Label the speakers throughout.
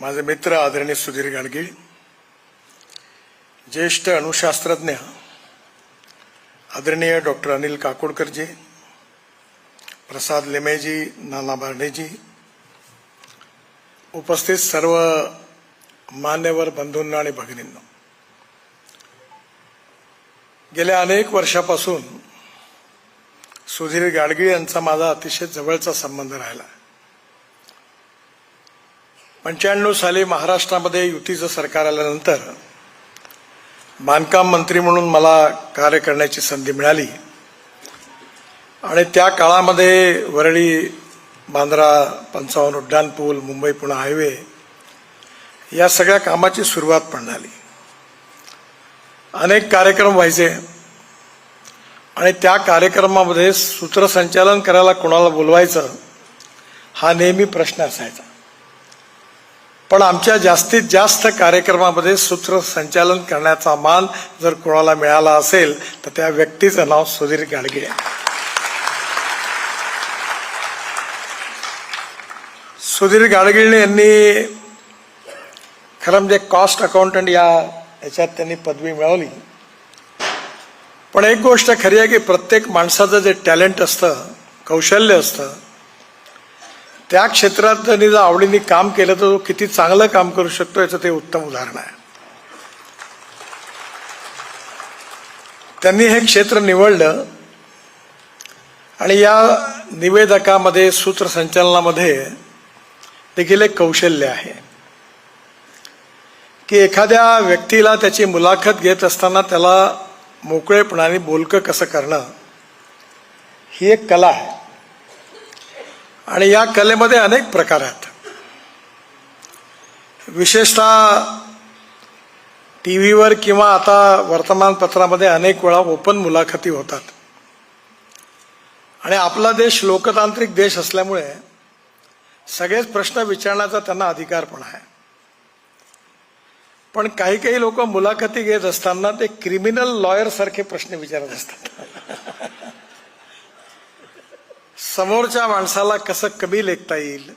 Speaker 1: माझे मित्र आदरणीय सुधीर गाडगीळ ज्येष्ठ अणुशास्त्रज्ञ आदरणीय डॉक्टर अनिल काकोडकरजी प्रसाद लिमेजी नाना बारणेजी उपस्थित सर्व मान्यवर बंधूंना आणि भगिनींना. गेल्या अनेक वर्षापासून सुधीर गाडगीळ यांचा माझा अतिशय जवळचा संबंध राहिला पंच्याण्णव साली महाराष्ट्रामध्ये युतीचं सरकार आल्यानंतर बांधकाम मंत्री म्हणून मला कार्य करण्याची संधी मिळाली. आणि त्या काळामध्ये वरळी बांद्रा पंचावन्न उड्डाण पूल मुंबई पुणे हायवे या सगळ्या कामाची सुरुवात पण झाली. अनेक कार्यक्रम व्हायचे. आणि त्या कार्यक्रमामध्ये सूत्रसंचालन करायला कोणाला बोलवायचं हा नेहमी प्रश्न असायचा. पण आमच्या जास्तीत जास्त कार्यक्रमामध्ये सूत्रसंचालन करण्याचा मान जर कोणाला मिळाला असेल तर त्या व्यक्तीचं नाव सुधीर गाडगिळे आहे सुधीर गाडगिळे यांनी खरं म्हणजे कॉस्ट अकाउंटंट या याच्यात त्यांनी पदवी मिळवली. पण एक गोष्ट खरी आहे की प्रत्येक माणसाचं जे टॅलेंट असतं कौशल्य असतं त्या क्षेत्रात त्यांनी जर आवडीने काम केलं तर तो किती चांगलं काम करू शकतो याचं ते उत्तम उदाहरण आहे. त्यांनी हे क्षेत्र निवडलं आणि या निवेदकामध्ये सूत्रसंचालनामध्ये देखील एक कौशल्य आहे की एखाद्या व्यक्तीला त्याची मुलाखत घेत असताना त्याला मोकळेपणाने बोलकं कसं करणं ही एक कला आहे. आणि या कलेमध्ये अनेक प्रकार आहेत. विशेषतः टी व्हीवर किंवा आता वर्तमानपत्रामध्ये अनेक वेळा ओपन मुलाखती होतात. आणि आपला देश लोकतांत्रिक देश असल्यामुळे सगळेच प्रश्न विचारण्याचा त्यांना अधिकार पण आहे. पण काही काही लोक मुलाखती घेत असताना ते क्रिमिनल लॉयरसारखे प्रश्न विचारत असतात. समोरच्या माणसाला कसं कमी लेखता येईल?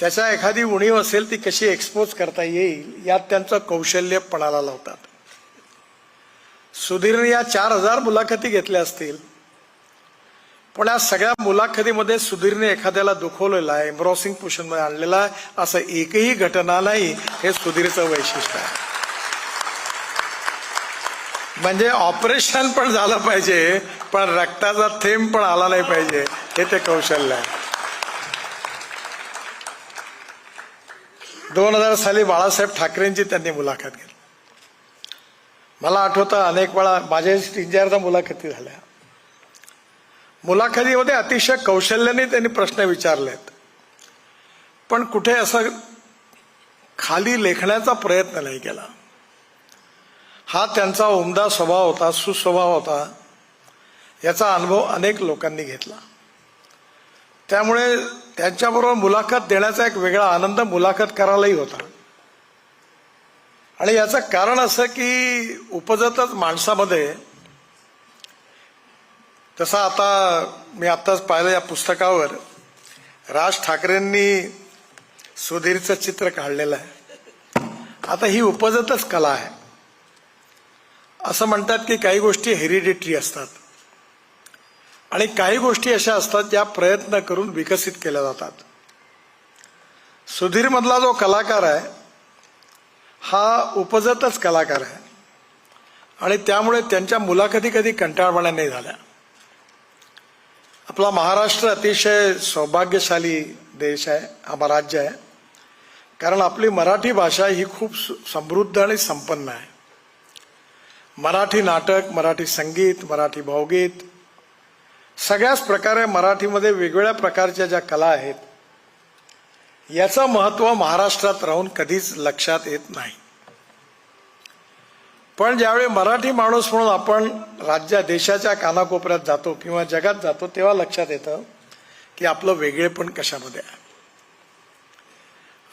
Speaker 1: त्याच्या एखादी उणीव असेल ती कशी एक्सपोज करता येईल? यात त्यांचं कौशल्य पणाला लावतात. सुधीरने या चार हजार मुलाखती घेतल्या असतील. पण या सगळ्या मुलाखतीमध्ये सुधीरने एखाद्याला दुखवलेला आहे एम्ब्रॉसिंग पोषणमध्ये आणलेला आहे असं एकही घटना नाही हे सुधीरचं वैशिष्ट्य आहे. म्हणजे ऑपरेशन पण झालं पाहिजे पण रक्ताचा थेंब पण आला नाही पाहिजे हे ते कौशल्य आहे. दोन हजार साली बाळासाहेब ठाकरेंची त्यांनी मुलाखत घेतली. मला आठवतं अनेक वेळा माझ्या तीन चारदा मुलाखती झाल्या. मुलाखतीमध्ये अतिशय कौशल्याने त्यांनी प्रश्न विचारलेत. पण कुठे असं खाली लेखण्याचा प्रयत्न नाही केला. हा त्यांचा उमदा स्वभाव होता सुस्वभाव होता याचा अनुभव अनेक लोकांनी घेतला. त्यामुळे त्यांच्याबरोबर मुलाखत देण्याचा एक वेगळा आनंद मुलाखत करायलाही होता. आणि याचं कारण असं की उपजतच माणसामध्ये तसं आता मी आत्ताच पाहिलं या पुस्तकावर राज ठाकरेंनी सुधीरचं चित्र काढलेलं आहे. आता ही उपजतच कला आहे. असं म्हणतात की काही गोष्टी हेरिडिटरी असतात. आणि काही गोष्टी अशा असतात ज्या प्रयत्न करून विकसित केल्या जातात. सुधीरमधला जो कलाकार आहे हा उपजतच कलाकार आहे. आणि त्यामुळे त्यांच्या मुलाखती कधी कंटाळवाण्या नाही झाल्या. आपला महाराष्ट्र अतिशय सौभाग्यशाली देश आहे आम्हा राज्य आहे. कारण आपली मराठी भाषा ही खूप सु- समृद्ध आणि संपन्न आहे. मराठी नाटक मराठी संगीत मराठी भावगीत. सगळ्याच प्रकारे मराठीमध्ये वेगवेगळ्या प्रकारच्या ज्या कला आहेत याचं महत्त्व महाराष्ट्रात राहून कधीच लक्षात येत नाही. पण ज्यावेळी मराठी माणूस म्हणून आपण राज्या देशाच्या कानाकोपऱ्यात जातो किंवा जगात जातो तेव्हा लक्षात येतं की आपलं वेगळेपण कशामध्ये आहे.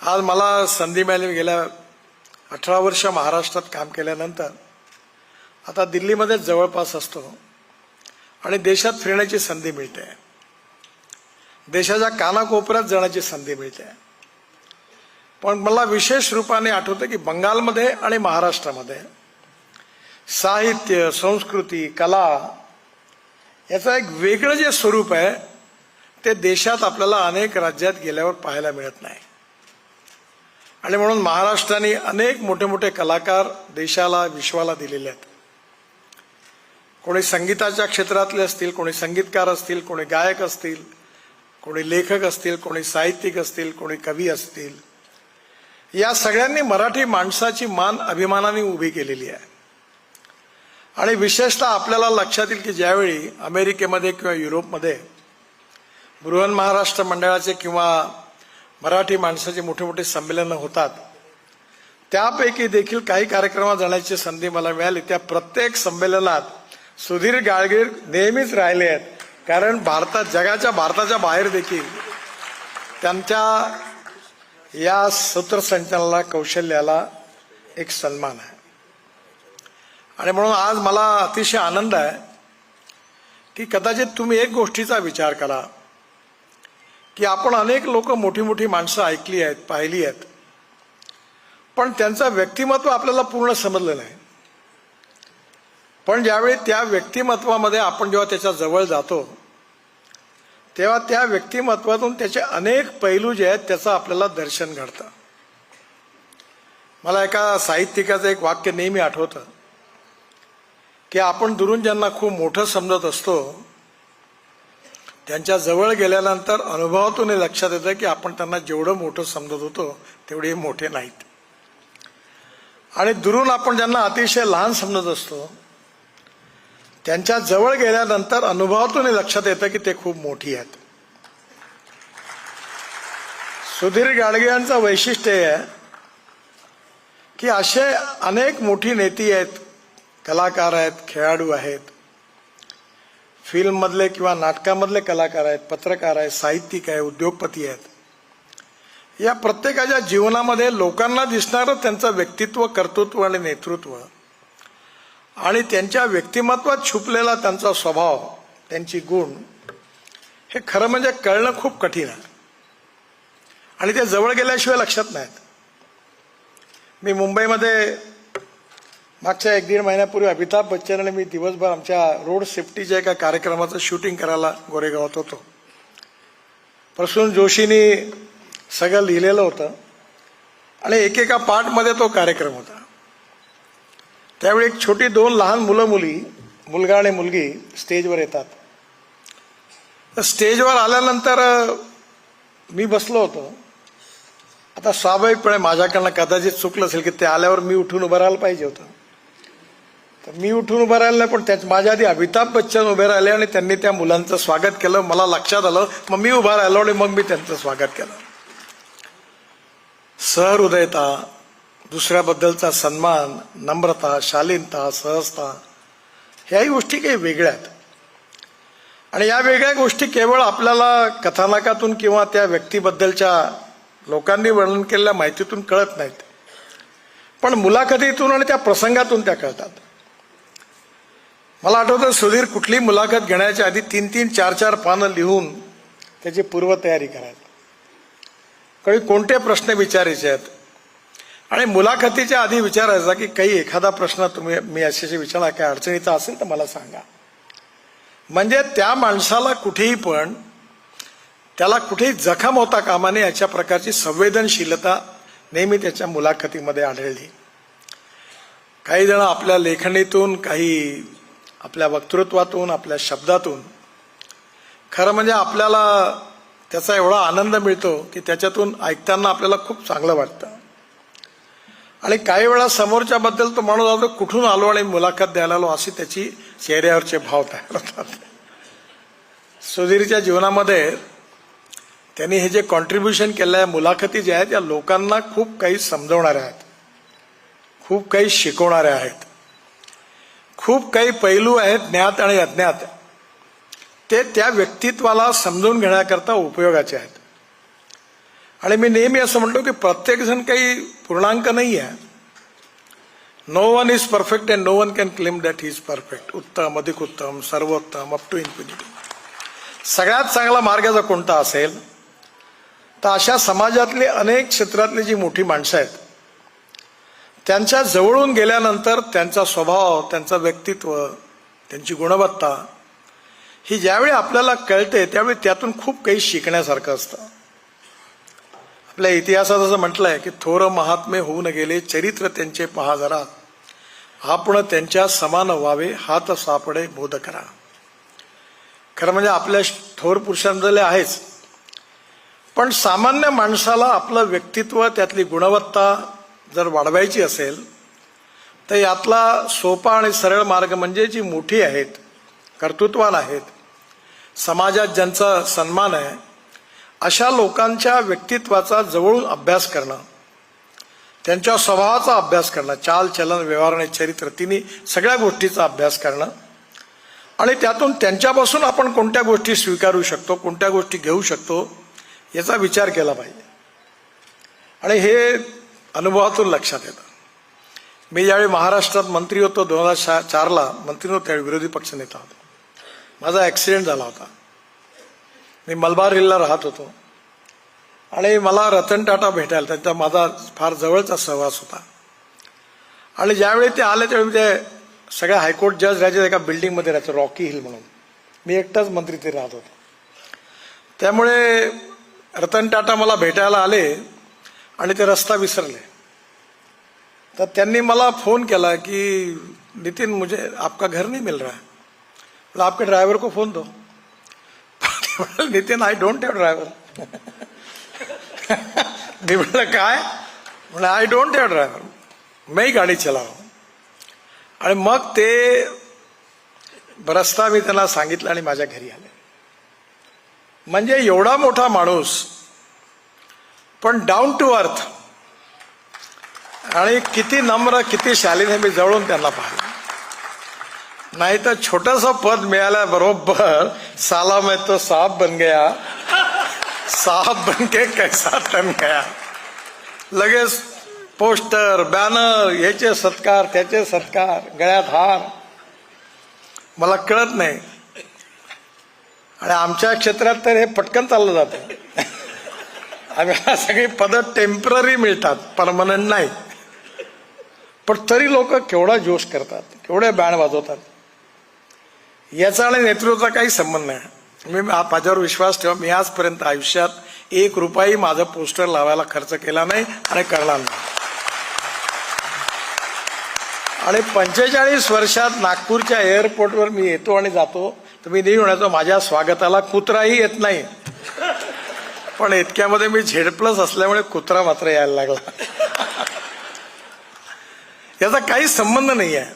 Speaker 1: आज मला संधी मिळाली गेल्या अठरा वर्ष महाराष्ट्रात काम केल्यानंतर आता दिल्लीमध्ये जवळपास असतो. आणि देशात फिरण्याची संधी मिळते. देशाच्या कानाकोपऱ्यात जाण्याची संधी मिळते. पण मला विशेष रूपाने आठवतं की बंगालमध्ये आणि महाराष्ट्रामध्ये साहित्य संस्कृती कला याचं एक वेगळं जे स्वरूप आहे ते देशात आपल्याला अनेक राज्यात गेल्यावर पाहायला मिळत नाही. आणि म्हणून महाराष्ट्राने अनेक मोठे मोठे कलाकार देशाला विश्वाला दिलेले आहेत. कोणी संगीताच्या क्षेत्रातले असतील कोणी संगीतकार असतील कोणी गायक असतील कोणी लेखक असतील कोणी साहित्यिक असतील कोणी कवी असतील. या सगळ्यांनी मराठी माणसाची मान अभिमानाने उभी केलेली आहे. आणि विशेषतः आपल्याला लक्षात येईल की ज्यावेळी अमेरिकेमध्ये किंवा युरोपमध्ये बृहन महाराष्ट्र मंडळाचे किंवा मराठी माणसाचे मोठे मोठे संमेलनं होतात त्यापैकी देखील काही कार्यक्रमात जाण्याची संधी मला मिळाली. त्या प्रत्येक संमेलनात सुधीर गाडगीळ नेहमीच राहिले आहेत. कारण भारतात जगाच्या भारताच्या बाहेर देखील त्यांच्या या सूत्रसंचलनाला कौशल्याला एक सन्मान आहे. आणि म्हणून आज मला अतिशय आनंद आहे की कदाचित तुम्ही एक गोष्टीचा विचार करा की आपण अनेक लोक मोठी मोठी माणसं ऐकली आहेत पाहिली आहेत. पण त्यांचं व्यक्तिमत्व आपल्याला पूर्ण समजलं नाही. पण ज्यावेळी त्या व्यक्तिमत्वामध्ये आपण जेव्हा त्याच्याजवळ जातो तेव्हा त्या व्यक्तिमत्वातून त्याचे अनेक पैलू जे आहेत त्याचं आपल्याला दर्शन घडतं. मला एका साहित्यिकाचं एक वाक्य नेहमी आठवतं की आपण दुरून ज्यांना खूप मोठं समजत असतो त्यांच्या जवळ गेल्यानंतर अनुभवातून हे लक्षात येतं की आपण त्यांना जेवढं मोठं समजत होतो तेवढे मोठे नाहीत. आणि दुरून आपण ज्यांना अतिशय लहान समजत असतो त्यांच्या जवळ गेल्यानंतर अनुभवातून हे लक्षात येतं की ते खूप मोठी आहेत. सुधीर गाडगे यांचं वैशिष्ट्य हे आहे की असे अनेक मोठी नेती आहेत कलाकार आहेत खेळाडू आहेत. फिल्ममधले किंवा नाटकामधले कलाकार आहेत पत्रकार आहेत साहित्यिक आहे उद्योगपती आहेत. या प्रत्येकाच्या जीवनामध्ये लोकांना दिसणारं त्यांचं व्यक्तित्व कर्तृत्व आणि नेतृत्व आणि त्यांच्या व्यक्तिमत्वात छुपलेला त्यांचा स्वभाव त्यांची गुण हे खरं म्हणजे कळणं खूप कठीण आहे. आणि ते जवळ गेल्याशिवाय लक्षात नाहीत. मी मुंबईमध्ये मागच्या एक दीड महिन्यापूर्वी अमिताभ बच्चन आणि मी दिवसभर आमच्या रोड सेफ्टीच्या एका कार्यक्रमाचं शूटिंग करायला गोरेगावात होतो. प्रसून जोशींनी सगळं लिहिलेलं होतं. आणि एकेका पार्टमध्ये तो कार्यक्रम होता. त्यावेळी एक छोटी दोन लहान मुलं मुली मुलगा आणि मुलगी स्टेजवर येतात. तर स्टेजवर आल्यानंतर मी बसलो होतो. आता स्वाभाविकपणे माझ्याकडनं कदाचित चुकलं असेल की ते आल्यावर मी उठून उभं राहायला पाहिजे होतं. तर मी उठून उभं राहिलं नाही पण त्याच माझ्या आधी अमिताभ बच्चन उभे राहिले आणि त्यांनी त्या मुलांचं स्वागत केलं. मला लक्षात आलं मग मी उभा राहिलो आणि मग मी त्यांचं स्वागत केलं. सहृदयता दुसऱ्याबद्दलचा सन्मान नम्रता शालीनता सहजता ह्याही गोष्टी काही वेगळ्या आहेत. आणि या वेगळ्या गोष्टी केवळ आपल्याला कथानकातून किंवा त्या व्यक्तीबद्दलच्या लोकांनी वर्णन केलेल्या माहितीतून कळत नाहीत. पण मुलाखतीतून आणि त्या प्रसंगातून त्या कळतात. मला आठवतं सुधीर कुठली मुलाखत घेण्याच्या आधी तीन तीन चार चार पानं लिहून त्याची पूर्वतयारी करायला काही कोणते प्रश्न विचारायचे आहेत? आणि मुलाखतीच्या आधी विचारायचा की काही एखादा प्रश्न तुम्ही मी असे विचारा काय अडचणीचा असेल तर मला सांगा. म्हणजे त्या माणसाला कुठेही पण त्याला कुठेही जखम होता कामा नये याच्या प्रकारची संवेदनशीलता नेहमी त्याच्या मुलाखतीमध्ये आढळली. काही जण आपल्या लेखणीतून काही आपल्या वक्तृत्वातून आपल्या शब्दातून खरं म्हणजे आपल्याला त्याचा एवढा आनंद मिळतो की त्याच्यातून ऐकताना आपल्याला खूप चांगलं वाटतं. आणि काही वेळा समोरच्याबद्दल तो माणूस आलो कुठून आलो आणि मुलाखत द्यायला आलो? असे त्याची चेहऱ्यावरचे भाव तयार होतात. सुधीरच्या जीवनामध्ये त्यांनी हे जे कॉन्ट्रीब्युशन केलं आहे मुलाखती ज्या आहेत या लोकांना खूप काही समजवणाऱ्या आहेत. खूप काही शिकवणाऱ्या आहेत. खूप काही पैलू आहेत ज्ञात आणि अज्ञात. ते त्या व्यक्तित्वाला समजून घेण्याकरता उपयोगाचे आहेत. आणि मी नेहमी असं म्हणतो की प्रत्येक जण काही पूर्णांक नाही आहे no one is perfect and no one can claim that is perfect उत्तम अधिक उत्तम सर्वोत्तम अप टू इन्फिनिटी सगळ्यात चांगला मार्ग जर कोणता असेल तर अशा समाजातली अनेक क्षेत्रातली जी मोठी माणसं आहेत त्यांच्या जवळून गेल्यानंतर त्यांचा स्वभाव त्यांचं व्यक्तित्व त्यांची गुणवत्ता ही ज्यावेळी आपल्याला कळते त्यावेळी त्यातून खूप काही शिकण्यासारखं असतं. आपल्या इतिहासात असं म्हटलंय की थोर महात्मे होऊन गेले चरित्र त्यांचे पहा जरा. आपण त्यांच्या समान व्हावे हात सापडे बोध करा. खरं म्हणजे आपल्या थोर पुरुषांजले आहेच. पण सामान्य माणसाला आपलं व्यक्तित्व त्यातली गुणवत्ता जर वाढवायची असेल तर यातला सोपा आणि सरळ मार्ग म्हणजे जी मोठी आहेत कर्तृत्वान आहेत समाजात ज्यांचा सन्मान आहे अशा लोकांच्या व्यक्तित्वाचा जवळून अभ्यास करणं त्यांच्या स्वभावाचा अभ्यास करणं चाल चलन व्यवहार आणि चरित्र तिन्ही सगळ्या गोष्टीचा अभ्यास करणं आणि त्यातून त्यांच्यापासून आपण कोणत्या गोष्टी स्वीकारू शकतो कोणत्या गोष्टी घेऊ शकतो याचा विचार केला पाहिजे. आणि हे अनुभवातून लक्षात येतं. मी ज्यावेळी महाराष्ट्रात मंत्री होतो दोन हजार चारला मंत्री होतो त्यावेळी विरोधी पक्षनेता होतो. माझा ॲक्सिडेंट झाला होता. मी मलबार हिलला राहत होतो. आणि मला रतन टाटा भेटायला त्यांचा माझा फार जवळचा सहवास होता. आणि ज्यावेळी ते आले त्यावेळी ते सगळ्या हायकोर्ट जज राहायचे एका बिल्डिंगमध्ये राहायचं रॉकी हिल म्हणून. मी एकटाच मंत्री ते राहत होतो. त्यामुळे रतन टाटा मला भेटायला आले आणि ते रस्ता विसरले. तर त्यांनी मला फोन केला की नितीन मुझे आपका घर नहीं मिल रहा है. आपके ड्राइवर को phone though. Nitin I don't have driver मी म्हटलं काय? म्हणलं आय डोंट हॅव ड्रायव्हर मी गाडी चलाव. आणि मग ते रस्ता मी त्यांना सांगितलं आणि माझ्या घरी आले. म्हणजे एवढा मोठा माणूस पण डाऊन टू अर्थ आणि किती नम्र किती शालीने मी जवळून त्यांना पाहिलं. नाही तर छोटासा पद मिळाल्या बरोबर साला में तो साहब बन गया. साहब बन के कैसा तन गया. लगेच पोस्टर बॅनर याचे सत्कार त्याचे सत्कार गळ्यात हार. मला कळत नाही. आणि आमच्या क्षेत्रात तर हे पटकन चाललं जातं. आम्हाला सगळी पदं टेंपररी मिळतात परमनंट नाही. पण तरी लोक केवढा जोश करतात केवढे बँड वाजवतात. याचा आणि नेतृत्वाचा काही संबंध नाही. मी माझ्यावर विश्वास ठेवा. मी आजपर्यंत आयुष्यात एक रुपयाही माझं पोस्टर लावायला खर्च केला नाही आणि करणार नाही. आणि पंचेचाळीस वर्षात नागपूरच्या एअरपोर्टवर मी येतो आणि जातो. तर मी नेहमी म्हणायचो माझ्या स्वागताला कुत्राही येत नाही. पण इतक्यामध्ये मी झेड प्लस असल्यामुळे कुत्रा मात्र यायला लागला. याचा काही संबंध नाही आहे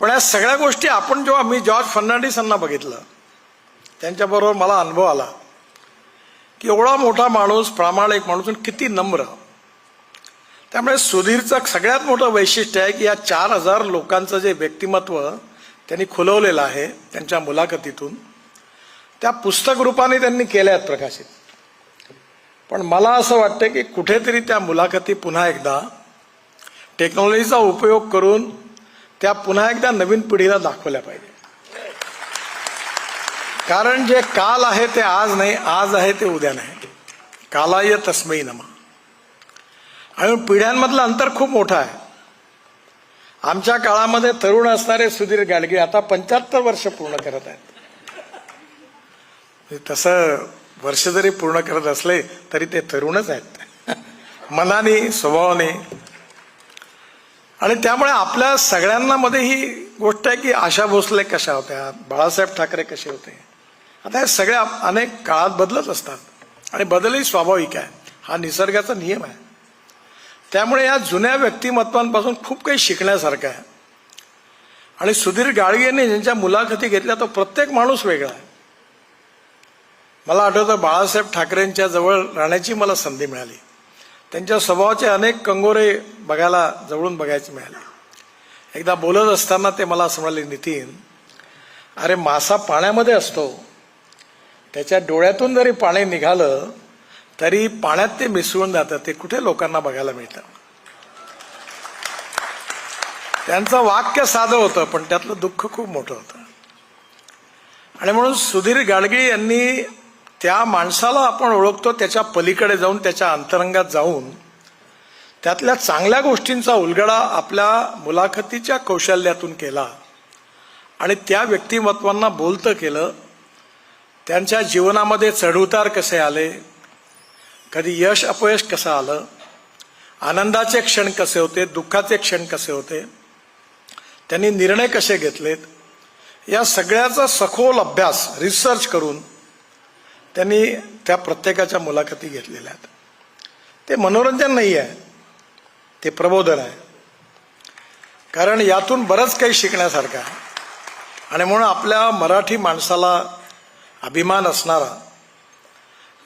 Speaker 1: पण या सगळ्या गोष्टी आपण जेव्हा मी जॉर्ज फर्नांडिसांना बघितलं त्यांच्याबरोबर मला अनुभव आला की एवढा मोठा माणूस प्रामाणिक माणूस आणि किती नम्र. त्यामुळे सुधीरचं सगळ्यात मोठं वैशिष्ट्य आहे की या चार हजार लोकांचं जे व्यक्तिमत्व त्यांनी खुलवलेलं आहे त्यांच्या मुलाखतीतून त्या पुस्तक रूपाने त्यांनी केल्या आहेत प्रकाशित. पण मला असं वाटतं की कुठेतरी त्या मुलाखती पुन्हा एकदा टेक्नॉलॉजीचा उपयोग करून त्या पुन्हा एकदा नवीन पिढीला दाखवल्या पाहिजे. कारण जे काल आहे ते आज नाही आज आहे ते उद्या नाही. कालाय तस्मयी नमा. आणि पिढ्यांमधलं अंतर खूप मोठं आहे. आमच्या काळामध्ये तरुण असणारे सुधीर गाडगे आता पंच्याहत्तर वर्ष पूर्ण करत आहेत. तसं वर्ष जरी पूर्ण करत असले तरी ते तरुणच आहेत. मनाने स्वभावाने आणि त्यामुळे आपल्या सगळ्यांना मध्ये ही गोष्ट आहे की आशा भोसले कशा होत्या? बाळासाहेब ठाकरे कसे होते? आता हे सगळ्या अनेक काळात बदलत असतात. आणि बदलही स्वाभाविक आहे. हा निसर्गाचा नियम आहे. त्यामुळे या जुन्या व्यक्तिमत्वांपासून खूप काही शिकण्यासारखं आहे. आणि सुधीर गाडगेंनी ज्यांच्या मुलाखती घेतल्या तो प्रत्येक माणूस वेगळा आहे. मला आठवतं बाळासाहेब ठाकरेंच्या जवळ राहण्याची मला संधी मिळाली. त्यांच्या स्वभावाचे अनेक कंगोरे बघायला जवळून बघायचे मिळाले. एकदा बोलत असताना ते मला असं म्हणाले नितीन अरे मासा पाण्यामध्ये असतो. त्याच्या डोळ्यातून जरी पाणी निघालं तरी पाण्यात ते मिसळून जातं. ते कुठे लोकांना बघायला मिळतं? त्यांचं वाक्य साधं होतं पण त्यातलं दुःख खूप मोठं होतं. आणि म्हणून सुधीर गाडगे यांनी त्या माणसाला आपण ओळखतो त्याच्या पलीकडे जाऊन त्याच्या अंतरंगात जाऊन त्यातल्या चांगल्या गोष्टींचा उलगडा आपल्या मुलाखतीच्या कौशल्यातून केला आणि त्या व्यक्तिमत्वांना बोलतं केलं. त्यांच्या जीवनामध्ये चढउतार कसे आले? कधी यश अपयश कसं आलं? आनंदाचे क्षण कसे होते? दुःखाचे क्षण कसे होते? त्यांनी निर्णय कसे घेतलेत? या सगळ्याचा सखोल अभ्यास रिसर्च करून त्यांनी त्या प्रत्येकाच्या मुलाखती घेतलेल्या आहेत. ते मनोरंजन नाही आहे ते प्रबोधन आहे. कारण यातून बरंच काही शिकण्यासारखं आहे. आणि म्हणून आपल्या मराठी माणसाला अभिमान असणारा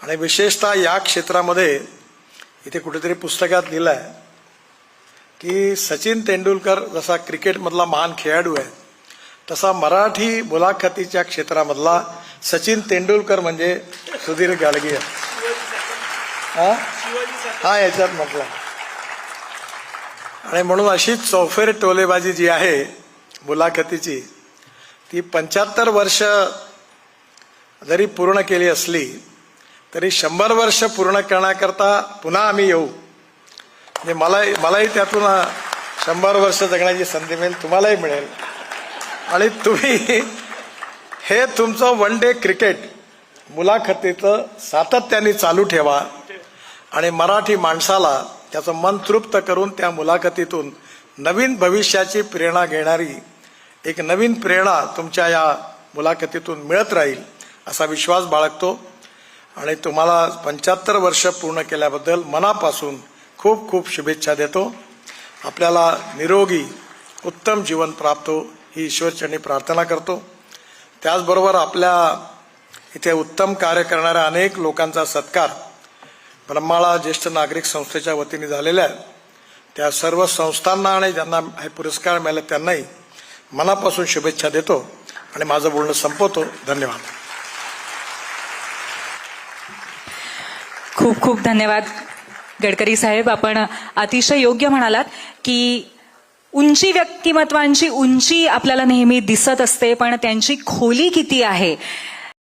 Speaker 1: आणि विशेषतः या क्षेत्रामध्ये इथे कुठेतरी पुस्तकात लिहिलं आहे की सचिन तेंडुलकर जसा क्रिकेटमधला महान खेळाडू आहे तसा मराठी मुलाखतीच्या क्षेत्रामधला सचिन तेंडुलकर म्हणजे सुधीर गाडगे हा? हा याच्यात म्हटलं. आणि म्हणून अशी चौफेर टोलेबाजी जी आहे मुलाखतीची ती पंच्याहत्तर वर्ष जरी पूर्ण केली असली तरी शंभर वर्ष पूर्ण करण्याकरता पुन्हा आम्ही येऊ. म्हणजे मला मलाही त्यातून शंभर वर्ष जगण्याची संधी मिळेल तुम्हालाही मिळेल. आणि तुम्ही हे तुमचं वन डे क्रिकेट मुलाखतीचं सातत्याने चालू ठेवा. आणि मराठी माणसाला त्याचं मन तृप्त करून त्या मुलाखतीतून नवीन भविष्याची प्रेरणा घेणारी एक नवीन प्रेरणा तुमच्या या मुलाखतीतून मिळत राहील असा विश्वास बाळगतो. आणि तुम्हाला पंच्याहत्तर वर्ष पूर्ण केल्याबद्दल मनापासून खूप खूप शुभेच्छा देतो. आपल्याला निरोगी उत्तम जीवन प्राप्त हो ही ईश्वरचरणी प्रार्थना करतो. त्याचबरोबर आपल्या इथे उत्तम कार्य करणाऱ्या अनेक लोकांचा सत्कार ब्रह्माळा ज्येष्ठ नागरिक संस्थेच्या वतीने झालेल्या आहे. त्या सर्व संस्थांना आणि ज्यांना हे पुरस्कार मिळाले त्यांनाही मनापासून शुभेच्छा देतो आणि माझं बोलणं संपवतो. धन्यवाद.
Speaker 2: खूप खूप धन्यवाद गडकरी साहेब. आपण अतिशय योग्य म्हणालात की उंची व्यक्तिमत्वांची उंची आपल्याला नेहमी दिसत असते पण त्यांची खोली किती आहे?